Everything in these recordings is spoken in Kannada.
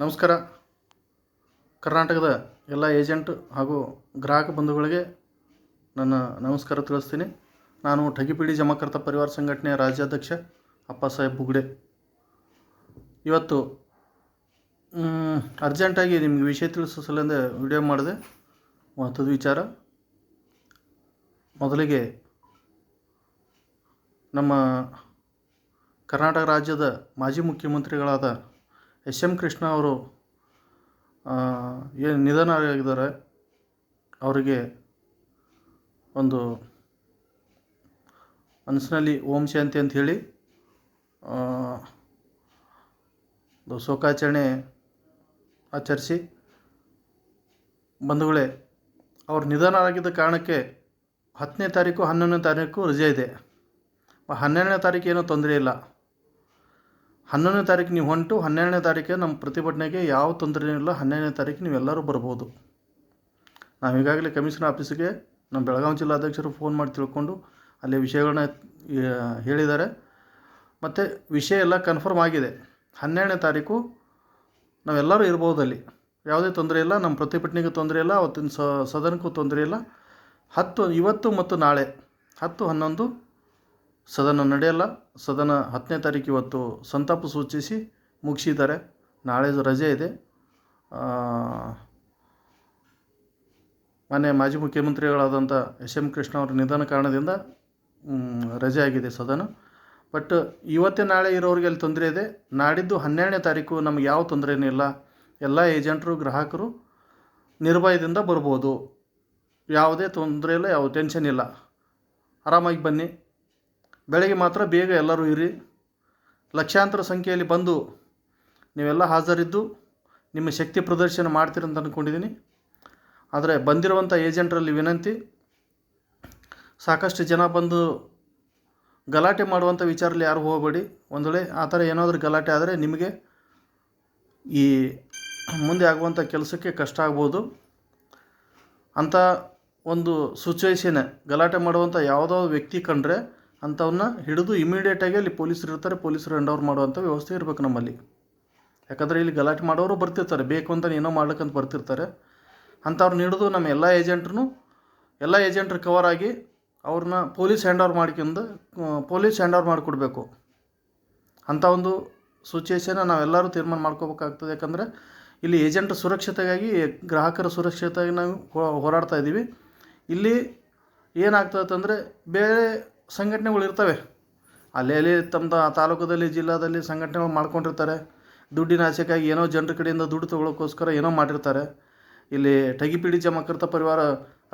ನಮಸ್ಕಾರ. ಕರ್ನಾಟಕದ ಎಲ್ಲ ಏಜೆಂಟ್ ಹಾಗೂ ಗ್ರಾಹಕ ಬಂಧುಗಳಿಗೆ ನನ್ನ ನಮಸ್ಕಾರ ತಿಳಿಸ್ತೀನಿ. ನಾನು ಠಗಿಪಿಡಿ ಜಮಾಕರ್ತ ಪರಿವಾರ ಸಂಘಟನೆಯ ರಾಜ್ಯಾಧ್ಯಕ್ಷ ಅಪ್ಪಾಸಾಹೇಬ್ ಬುಗ್ಡೆ. ಇವತ್ತು ಅರ್ಜೆಂಟಾಗಿ ನಿಮಗೆ ವಿಷಯ ತಿಳಿಸೋ ಸಲಿಂದ ವಿಡಿಯೋ ಮಾಡಿದೆ. ಮಹತ್ವದ ವಿಚಾರ. ಮೊದಲಿಗೆ ನಮ್ಮ ಕರ್ನಾಟಕ ರಾಜ್ಯದ ಮಾಜಿ ಮುಖ್ಯಮಂತ್ರಿಗಳಾದ ಎಸ್ ಎಂ ಕೃಷ್ಣ ಅವರು ಏನು ನಿಧನ ಆಗಿದ್ದಾರೆ ಅವರಿಗೆ ಒಂದು ಮನಸ್ಸಿನಲ್ಲಿ ಓಂ ಶಾಂತಿ ಅಂತ ಹೇಳಿ ಒಂದು ಶೋಕಾಚರಣೆ ಆಚರಿಸಿ ಬಂಧುಗಳೇ, ಅವ್ರು ನಿಧನ ಆಗಿದ್ದ ಕಾರಣಕ್ಕೆ ಹತ್ತನೇ ತಾರೀಕು, ಹನ್ನೊಂದನೇ ತಾರೀಕು ರಜೆ ಇದೆ. ಹನ್ನೆರಡನೇ ತಾರೀಕು ಏನೂ ತೊಂದರೆ ಇಲ್ಲ. ಹನ್ನೊಂದನೇ ತಾರೀಕು ನೀವು ಹೊಂಟು, ಹನ್ನೆರಡನೇ ತಾರೀಕಿಗೆ ನಮ್ಮ ಪ್ರತಿಭಟನೆಗೆ ಯಾವ ತೊಂದರೆ ಇಲ್ಲ, ಹನ್ನೆರಡನೇ ತಾರೀಕು ನೀವೆಲ್ಲರೂ ಬರ್ಬೋದು. ನಾವು ಈಗಾಗಲೇ ಕಮಿಷನ್ ಆಫೀಸಿಗೆ ನಮ್ಮ ಬೆಳಗಾವಿ ಜಿಲ್ಲಾಧ್ಯಕ್ಷರು ಫೋನ್ ಮಾಡಿ ತಿಳ್ಕೊಂಡು ಅಲ್ಲಿ ವಿಷಯಗಳನ್ನ ಹೇಳಿದ್ದಾರೆ. ಮತ್ತು ವಿಷಯ ಎಲ್ಲ ಕನ್ಫರ್ಮ್ ಆಗಿದೆ. ಹನ್ನೆರಡನೇ ತಾರೀಕು ನಾವೆಲ್ಲರೂ ಇರ್ಬೋದು ಅಲ್ಲಿ. ಯಾವುದೇ ತೊಂದರೆ ಇಲ್ಲ, ನಮ್ಮ ಪ್ರತಿಭಟನೆಗೂ ತೊಂದರೆ ಇಲ್ಲ, ಅವತ್ತಿನ ಸದನಕ್ಕೂ ತೊಂದರೆ ಇಲ್ಲ. ಹತ್ತು, ಇವತ್ತು ಮತ್ತು ನಾಳೆ, ಹತ್ತು, ಹನ್ನೊಂದು ಸದನ ನಡೆಯಲ್ಲ. ಸದನ ಹತ್ತನೇ ತಾರೀಕು ಇವತ್ತು ಸಂತಾಪ ಸೂಚಿಸಿ ಮುಗಿಸಿದ್ದಾರೆ. ನಾಳೆ ರಜೆ ಇದೆ. ಮಾನ್ಯ ಮಾಜಿ ಮುಖ್ಯಮಂತ್ರಿಗಳಾದಂಥ ಎಸ್ ಎಂ ಕೃಷ್ಣ ಅವರ ನಿಧನ ಕಾರಣದಿಂದ ರಜೆ ಆಗಿದೆ ಸದನ. ಬಟ್ ಇವತ್ತೇ ನಾಳೆ ಇರೋರಿಗೆ ಅಲ್ಲಿ ತೊಂದರೆ ಇದೆ. ನಾಡಿದ್ದು ಹನ್ನೆರಡನೇ ತಾರೀಕು ನಮ್ಗೆ ಯಾವ ತೊಂದರೆನೂ ಇಲ್ಲ. ಎಲ್ಲ ಏಜೆಂಟರು, ಗ್ರಾಹಕರು ನಿರ್ಭಯದಿಂದ ಬರ್ಬೋದು. ಯಾವುದೇ ತೊಂದರೆ ಇಲ್ಲ, ಯಾವ ಟೆನ್ಷನ್ ಇಲ್ಲ. ಆರಾಮಾಗಿ ಬನ್ನಿ. ಬೆಳಗ್ಗೆ ಮಾತ್ರ ಬೇಗ ಎಲ್ಲರೂ ಇರಿ. ಲಕ್ಷಾಂತರ ಸಂಖ್ಯೆಯಲ್ಲಿ ಬಂದು ನೀವೆಲ್ಲ ಹಾಜರಿದ್ದು ನಿಮ್ಮ ಶಕ್ತಿ ಪ್ರದರ್ಶನ ಮಾಡ್ತೀರಂತ ಅಂದ್ಕೊಂಡಿದ್ದೀನಿ ಆದರೆ ಬಂದಿರುವಂಥ ಏಜೆಂಟರಲ್ಲಿ ವಿನಂತಿ, ಸಾಕಷ್ಟು ಜನ ಬಂದು ಗಲಾಟೆ ಮಾಡುವಂಥ ವಿಚಾರಲ್ಲಿ ಯಾರು ಹೋಗಬೇಡಿ. ಒಂದು ವೇಳೆ ಆ ಥರ ಏನಾದರೂ ಗಲಾಟೆ ಆದರೆ ನಿಮಗೆ ಈ ಮುಂದೆ ಆಗುವಂಥ ಕೆಲಸಕ್ಕೆ ಕಷ್ಟ ಆಗ್ಬೋದು. ಅಂಥ ಒಂದು ಸಿಚುವೇಶನ್ ಗಲಾಟೆ ಮಾಡುವಂಥ ಯಾವುದೋ ವ್ಯಕ್ತಿ ಕಂಡ್ರೆ ಅಂಥವನ್ನ ಹಿಡಿದು ಇಮಿಡಿಯೇಟಾಗಿ ಅಲ್ಲಿ ಪೊಲೀಸರು ಇರ್ತಾರೆ, ಪೊಲೀಸರು ಹ್ಯಾಂಡ್ ಓವರ್ ಮಾಡುವಂಥ ವ್ಯವಸ್ಥೆ ಇರಬೇಕು ನಮ್ಮಲ್ಲಿ. ಯಾಕಂದರೆ ಇಲ್ಲಿ ಗಲಾಟೆ ಮಾಡೋರು ಬರ್ತಿರ್ತಾರೆ, ಬೇಕು ಅಂತ ಏನೋ ಮಾಡ್ಲಿಕ್ಕಂತ ಬರ್ತಿರ್ತಾರೆ. ಅಂಥವ್ರನ್ನ ಹಿಡಿದು ನಮ್ಮ ಎಲ್ಲ ಏಜೆಂಟ್ರು ಎಲ್ಲ ಏಜೆಂಟ್ ಕವರ್ ಆಗಿ ಅವ್ರನ್ನ ಪೊಲೀಸ್ ಹ್ಯಾಂಡ್ ಓವರ್ ಮಾಡ್ಕೊಂಡು ಪೊಲೀಸ್ ಹ್ಯಾಂಡ್ ಓವರ್ ಮಾಡಿಕೊಡ್ಬೇಕು. ಅಂಥ ಒಂದು ಸಿಚುವೇಷನ್ನ ನಾವೆಲ್ಲರೂ ತೀರ್ಮಾನ ಮಾಡ್ಕೋಬೇಕಾಗ್ತದೆ. ಯಾಕಂದರೆ ಇಲ್ಲಿ ಏಜೆಂಟ್ ಸುರಕ್ಷತೆಗಾಗಿ, ಗ್ರಾಹಕರ ಸುರಕ್ಷತೆಗಾಗಿ ನಾವು ಹೋರಾಡ್ತಾ ಇದ್ದೀವಿ ಇಲ್ಲಿ ಏನಾಗ್ತದೆ ಬೇರೆ ಸಂಘಟನೆಗಳು ಇರ್ತವೆ. ಅಲ್ಲಿ ಅಲ್ಲಿ ತಮ್ಮ ತಾಲೂಕದಲ್ಲಿ, ಜಿಲ್ಲಾದಲ್ಲಿ ಸಂಘಟನೆಗಳು ಮಾಡ್ಕೊಂಡಿರ್ತಾರೆ. ದುಡ್ಡಿನ ಆಸೆಗಾಗಿ ಏನೋ ಜನರ ಕಡೆಯಿಂದ ದುಡ್ಡು ತೊಗೊಳಕ್ಕೋಸ್ಕರ ಏನೋ ಮಾಡಿರ್ತಾರೆ. ಇಲ್ಲಿ ಟಗಿಪಿಡಿ ಜಮಕರ್ತ ಪರಿವಾರ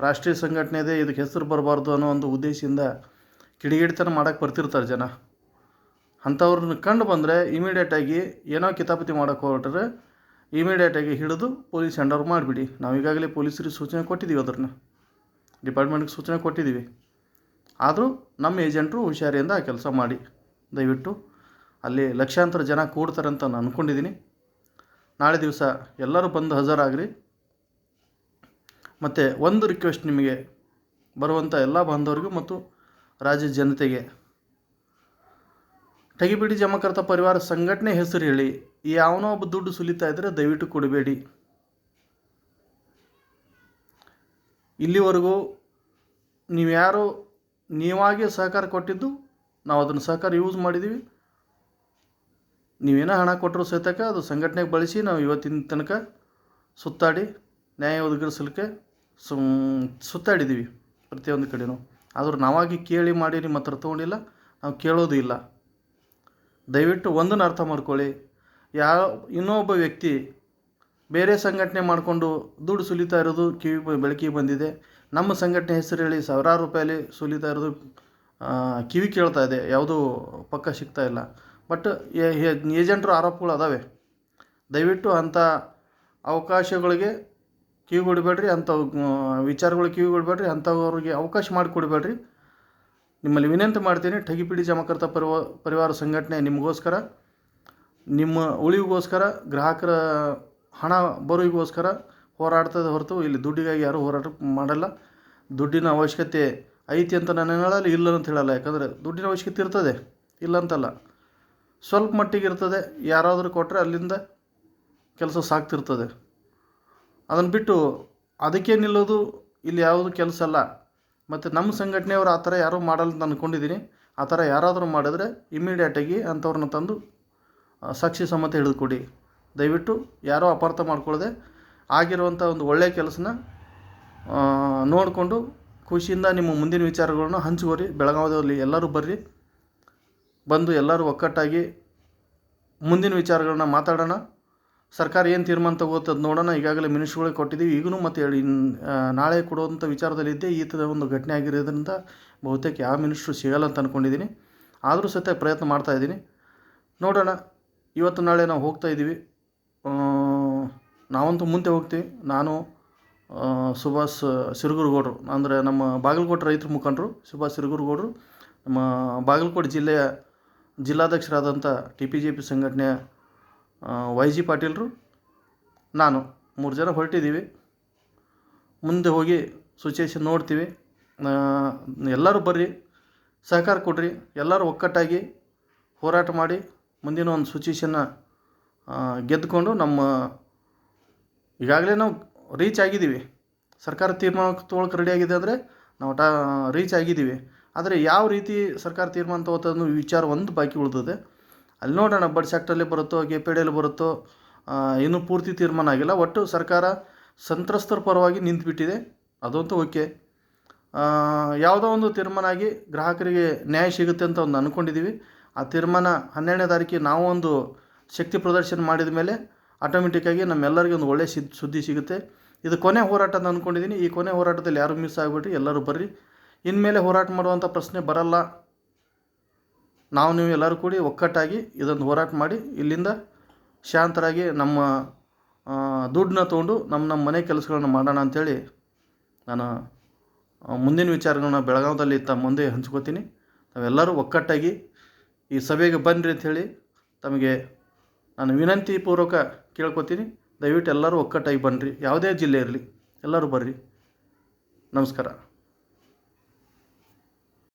ರಾಷ್ಟ್ರೀಯ ಸಂಘಟನೆ ಇದೆ ಇದಕ್ಕೆ ಹೆಸರು ಬರಬಾರ್ದು ಅನ್ನೋ ಒಂದು ಉದ್ದೇಶದಿಂದ ಕಿಡಿಗೇಡಿತನ ಮಾಡೋಕ್ಕೆ ಬರ್ತಿರ್ತಾರೆ ಜನ. ಅಂಥವ್ರನ್ನ ಕಂಡು ಬಂದರೆ ಇಮಿಡಿಯೇಟಾಗಿ ಏನೋ ಕಿತಾಪತಿ ಮಾಡೋಕೆ ಹೊರಟ್ರೆ ಇಮಿಡಿಯೇಟಾಗಿ ಹಿಡಿದು ಪೊಲೀಸ್ ಹ್ಯಾಂಡ್ ಮಾಡಿಬಿಡಿ. ನಾವು ಈಗಾಗಲೇ ಪೊಲೀಸರಿಗೆ ಸೂಚನೆ ಕೊಟ್ಟಿದ್ದೀವಿ ಅದನ್ನು ಡಿಪಾರ್ಟ್ಮೆಂಟ್ಗೆ ಸೂಚನೆ ಕೊಟ್ಟಿದ್ದೀವಿ ಆದರೂ ನಮ್ಮ ಏಜೆಂಟರು ಹುಷಾರಿಯಿಂದ ಆ ಕೆಲಸ ಮಾಡಿ. ದಯವಿಟ್ಟು ಅಲ್ಲಿ ಲಕ್ಷಾಂತರ ಜನ ಕೂಡ್ತಾರೆ ಅಂತ ನಾನು ಅಂದ್ಕೊಂಡಿದ್ದೀನಿ ನಾಳೆ ದಿವಸ ಎಲ್ಲರೂ ಬಂದು ಹಜರಾಗ್ರಿ. ಮತ್ತು ಒಂದು ರಿಕ್ವೆಸ್ಟ್ ನಿಮಗೆ ಬರುವಂಥ ಎಲ್ಲ ಬಾಂಧವರಿಗೂ ಮತ್ತು ರಾಜ್ಯ ಜನತೆಗೆ. ಟಗಿಬಿಡಿ ಜಮಕರ್ತ ಪರಿವಾರ ಸಂಘಟನೆ ಹೆಸರು ಹೇಳಿ ಯಾವನೋ ಒಬ್ಬ ದುಡ್ಡು ಸುಲಿತಾ ಇದ್ದರೆ ದಯವಿಟ್ಟು ಕೊಡಬೇಡಿ. ಇಲ್ಲಿವರೆಗೂ ನೀವು ಯಾರು ನೀವಾಗೇ ಸಹಕಾರ ಕೊಟ್ಟಿದ್ದು, ನಾವು ಅದನ್ನು ಸಹಕಾರ ಯೂಸ್ ಮಾಡಿದ್ದೀವಿ ನೀವೇನೋ ಹಣ ಕೊಟ್ಟರು ಸಹಿತಕ ಅದು ಸಂಘಟನೆಗೆ ಬಳಸಿ ನಾವು ಇವತ್ತಿನ ತನಕ ಸುತ್ತಾಡಿ, ನ್ಯಾಯ ಒದಗಿಸಲಿಕ್ಕೆ ಸುತ್ತಾಡಿದ್ದೀವಿ ಪ್ರತಿಯೊಂದು ಕಡೆನೂ. ಆದರೂ ನಾವಾಗಿ ಕೇಳಿ ಮಾಡಿ ನಿಮ್ಮ ಹತ್ರ ತೊಗೊಂಡಿಲ್ಲ, ನಾವು ಕೇಳೋದು ಇಲ್ಲ. ದಯವಿಟ್ಟು ಒಂದನ್ನು ಅರ್ಥ ಮಾಡ್ಕೊಳ್ಳಿ. ಯಾವ, ಇನ್ನೊಬ್ಬ ವ್ಯಕ್ತಿ ಬೇರೆ ಸಂಘಟನೆ ಮಾಡಿಕೊಂಡು ದುಡ್ಡು ಸುಲಿತಾ ಇರೋದು ಕಿವಿ, ಬೆಳಕಿಗೆ ಬಂದಿದೆ. ನಮ್ಮ ಸಂಘಟನೆ ಹೆಸರು ಹೇಳಿ ಸಾವಿರಾರು ರೂಪಾಯಲ್ಲಿ ಸುಲಿತಾ ಇರೋದು ಕಿವಿ ಕೇಳ್ತಾ ಇದೆ. ಯಾವುದೂ ಪಕ್ಕ ಸಿಗ್ತಾ ಇಲ್ಲ. ಬಟ್ ಏಜೆಂಟ್ರು ಆರೋಪಗಳು ಅದಾವೆ. ದಯವಿಟ್ಟು ಅಂಥ ಅವಕಾಶಗಳಿಗೆ ಕಿವಿ ಕೊಡಬೇಡ್ರಿ, ಅಂಥ ವಿಚಾರಗಳಿಗೆ ಕಿವಿ ಕೊಡಬೇಡ್ರಿ, ಅಂಥವ್ರಿಗೆ ಅವಕಾಶ ಮಾಡಿಕೊಡ್ಬೇಡ್ರಿ ನಿಮ್ಮಲ್ಲಿ ವಿನಂತಿ ಮಾಡ್ತೀನಿ, ಠಗಿಪಿಡಿ ಜಮಾಕರ್ತ ಪರಿವ, ಪರಿವಾರ ಸಂಘಟನೆ ನಿಮಗೋಸ್ಕರ, ನಿಮ್ಮ ಉಳಿವಿಗೋಸ್ಕರ, ಗ್ರಾಹಕರ ಹಣ ಬರುವಿಗೋಸ್ಕರ ಹೋರಾಡ್ತದೆ ಹೊರತು ಇಲ್ಲಿ ದುಡ್ಡಿಗಾಗಿ ಯಾರೂ ಹೋರಾಟ ಮಾಡಲ್ಲ. ದುಡ್ಡಿನ ಅವಶ್ಯಕತೆ ಐತಿ ಅಂತ ನಾನು ಹೇಳಲ್ಲ, ಇಲ್ಲ ಅಂತ ಹೇಳಲ್ಲ. ಯಾಕಂದರೆ ದುಡ್ಡಿನ ಅವಶ್ಯಕತೆ ಇರ್ತದೆ, ಇಲ್ಲ ಅಂತಲ್ಲ. ಸ್ವಲ್ಪ ಮಟ್ಟಿಗೆ ಇರ್ತದೆ, ಯಾರಾದರೂ ಕೊಟ್ಟರೆ ಅಲ್ಲಿಂದ ಕೆಲಸ ಸಾಗ್ತಿರ್ತದೆ. ಅದನ್ನು ಬಿಟ್ಟು ಅದಕ್ಕೆ ನಿಲ್ಲೋದು ಇಲ್ಲಿ ಯಾವುದು ಕೆಲಸ ಅಲ್ಲ. ಮತ್ತು ನಮ್ಮ ಸಂಘಟನೆಯವರು ಆ ಥರ ಯಾರೂ ಮಾಡಲ್ಲ ಅಂತ ಅಂದ್ಕೊಂಡಿದ್ದೀನಿ ಆ ಥರ ಯಾರಾದರೂ ಮಾಡಿದ್ರೆ ಇಮ್ಮಿಡಿಯೇಟಾಗಿ ಅಂಥವ್ರನ್ನ ತಂದು ಸಾಕ್ಷಿ ಸಮ್ಮತ ಹಿಡಿದುಕೊಡಿ. ದಯವಿಟ್ಟು ಯಾರೋ ಅಪಾರ್ಥ ಮಾಡ್ಕೊಳ್ಳದೆ ಆಗಿರುವಂಥ ಒಂದು ಒಳ್ಳೆಯ ಕೆಲಸನ ನೋಡಿಕೊಂಡು ಖುಷಿಯಿಂದ ನಿಮ್ಮ ಮುಂದಿನ ವಿಚಾರಗಳನ್ನು ಹಂಚ್ಕೋರಿ ಬೆಳಗಾವಿದಲ್ಲಿ ಎಲ್ಲರೂ ಬರ್ರಿ. ಬಂದು ಎಲ್ಲರೂ ಒಕ್ಕಟ್ಟಾಗಿ ಮುಂದಿನ ವಿಚಾರಗಳನ್ನ ಮಾತಾಡೋಣ. ಸರ್ಕಾರ ಏನು ತೀರ್ಮಾನ ತಗೋತದ್ದು ನೋಡೋಣ. ಈಗಾಗಲೇ ಮಿನಿಸ್ಟ್ರುಗಳಿಗೆ ಕೊಟ್ಟಿದ್ದೀವಿ. ಈಗಲೂ ಮತ್ತೆ ಹೇಳಿ ನಾಳೆ ಕೊಡುವಂಥ ವಿಚಾರದಲ್ಲಿದ್ದೆ ಈ ಥರ ಒಂದು ಘಟನೆ ಆಗಿರೋದ್ರಿಂದ ಬಹುತೇಕ ಯಾವ ಮಿನಿಸ್ಟ್ರು ಸಿಗಲ್ಲ ಅಂತ ಅಂದ್ಕೊಂಡಿದ್ದೀನಿ ಆದರೂ ಸತ್ಯ ಪ್ರಯತ್ನ ಮಾಡ್ತಾ ಇದ್ದೀನಿ. ನೋಡೋಣ. ಇವತ್ತು ನಾಳೆ ನಾವು ಹೋಗ್ತಾ ಇದ್ದೀವಿ. ನಾವಂತೂ ಮುಂದೆ ಹೋಗ್ತೀವಿ. ನಾನು ಸುಭಾಷ್ ಸಿರುಗುರುಗೌಡರು. ಅಂದರೆ ನಮ್ಮ ಬಾಗಲಕೋಟೆ ರೈತರ ಮುಖಂಡರು ಸುಭಾಷ್ ಸಿರುಗುರುಗೌಡರು. ನಮ್ಮ ಬಾಗಲಕೋಟೆ ಜಿಲ್ಲೆಯ ಜಿಲ್ಲಾಧ್ಯಕ್ಷರಾದಂಥ ಟಿ ಪಿ ಜೆ ಪಿ ಸಂಘಟನೆಯ ವೈ ಜಿ ಪಾಟೀಲ್ರು, ನಾನು ಮೂರು ಜನ ಹೊರಟಿದ್ದೀವಿ. ಮುಂದೆ ಹೋಗಿ ಸಿಚುವೇಶನ್ ನೋಡ್ತೀವಿ. ಎಲ್ಲರೂ ಬರ್ರಿ, ಸಹಕಾರ ಕೊಡ್ರಿ, ಎಲ್ಲರೂ ಒಕ್ಕಟ್ಟಾಗಿ ಹೋರಾಟ ಮಾಡಿ, ಮುಂದಿನ ಒಂದು ಸಿಚುವೇಶನ್ನ ಗೆದ್ದುಕೊಂಡು ನಮ್ಮ ಈಗಾಗಲೇ ನಾವು ರೀಚ್ ಆಗಿದ್ದೀವಿ. ಸರ್ಕಾರ ತೀರ್ಮಾನ ತೊಗೊಳಕ್ಕೆ ರೆಡಿ ಆಗಿದೆ ಅಂದರೆ ನಾವು ಟಾ ರೀಚ್ ಆಗಿದ್ದೀವಿ. ಆದರೆ ಯಾವ ರೀತಿ ಸರ್ಕಾರ ತೀರ್ಮಾನ ತೊಗೋತದೆ ವಿಚಾರ ಒಂದು ಬಾಕಿ ಉಳಿದಿದೆ. ಅಲ್ಲಿ ನೋಡೋಣ, ಬಡ್ ಸೆಕ್ಟ್ರಲ್ಲಿ ಬರುತ್ತೋ ಕೆ ಪಿ ಡಿಯಲ್ಲಿ ಬರುತ್ತೋ ಇನ್ನೂ ಪೂರ್ತಿ ತೀರ್ಮಾನ ಆಗಿಲ್ಲ. ಒಟ್ಟು ಸರ್ಕಾರ ಸಂತ್ರಸ್ತರ ಪರವಾಗಿ ನಿಂತುಬಿಟ್ಟಿದೆ. ಅದಂತೂ ಓಕೆ. ಯಾವುದೋ ಒಂದು ತೀರ್ಮಾನ ಆಗಿ ಗ್ರಾಹಕರಿಗೆ ನ್ಯಾಯ ಸಿಗುತ್ತೆ ಅಂತ ಒಂದು ಅಂದ್ಕೊಂಡಿದ್ದೀವಿ ಆ ತೀರ್ಮಾನ ಹನ್ನೆರಡನೇ ತಾರೀಕಿಗೆ ನಾವು ಒಂದು ಶಕ್ತಿ ಪ್ರದರ್ಶನ ಮಾಡಿದ ಮೇಲೆ ಆಟೋಮೆಟಿಕ್ಕಾಗಿ ನಮ್ಮೆಲ್ಲರಿಗೂ ಒಂದು ಒಳ್ಳೆಯ ಸಿದ್, ಸುದ್ದಿ ಸಿಗುತ್ತೆ. ಇದು ಕೊನೆ ಹೋರಾಟ ಅಂತ ಅಂದ್ಕೊಂಡಿದ್ದೀನಿ ಈ ಕೊನೆ ಹೋರಾಟದಲ್ಲಿ ಯಾರು ಮಿಸ್ ಆಗಿಬಿಟ್ರಿ ಎಲ್ಲರೂ ಬರ್ರಿ. ಇನ್ಮೇಲೆ ಹೋರಾಟ ಮಾಡುವಂಥ ಪ್ರಶ್ನೆ ಬರಲ್ಲ. ನಾವು ನೀವು ಎಲ್ಲರೂ ಕೂಡಿ ಒಕ್ಕಟ್ಟಾಗಿ ಇದೊಂದು ಹೋರಾಟ ಮಾಡಿ, ಇಲ್ಲಿಂದ ಶಾಂತರಾಗಿ ನಮ್ಮ ದುಡ್ಡನ್ನ ತೊಗೊಂಡು ನಮ್ಮ ನಮ್ಮ ಮನೆ ಕೆಲಸಗಳನ್ನ ಮಾಡೋಣ ಅಂಥೇಳಿ ನಾನು ಮುಂದಿನ ವಿಚಾರಗಳನ್ನ ಬೆಳಗಾವದಲ್ಲಿ ತಮ್ಮ ಮುಂದೆ ಹಂಚ್ಕೋತೀನಿ. ನಾವೆಲ್ಲರೂ ಒಕ್ಕಟ್ಟಾಗಿ ಈ ಸಭೆಗೆ ಬನ್ನಿರಿ ಅಂಥೇಳಿ ತಮಗೆ ನಾನು ವಿನಂತಿ ಪೂರ್ವಕ ಕೇಳ್ಕೊತೀನಿ. ದಯವಿಟ್ಟು ಎಲ್ಲರೂ ಒಕ್ಕಟ್ಟಾಗಿ ಬನ್ನಿರಿ ಯಾವುದೇ ಜಿಲ್ಲೆ ಇರಲಿ. ಎಲ್ಲರೂ ಬರ್ರಿ. ನಮಸ್ಕಾರ.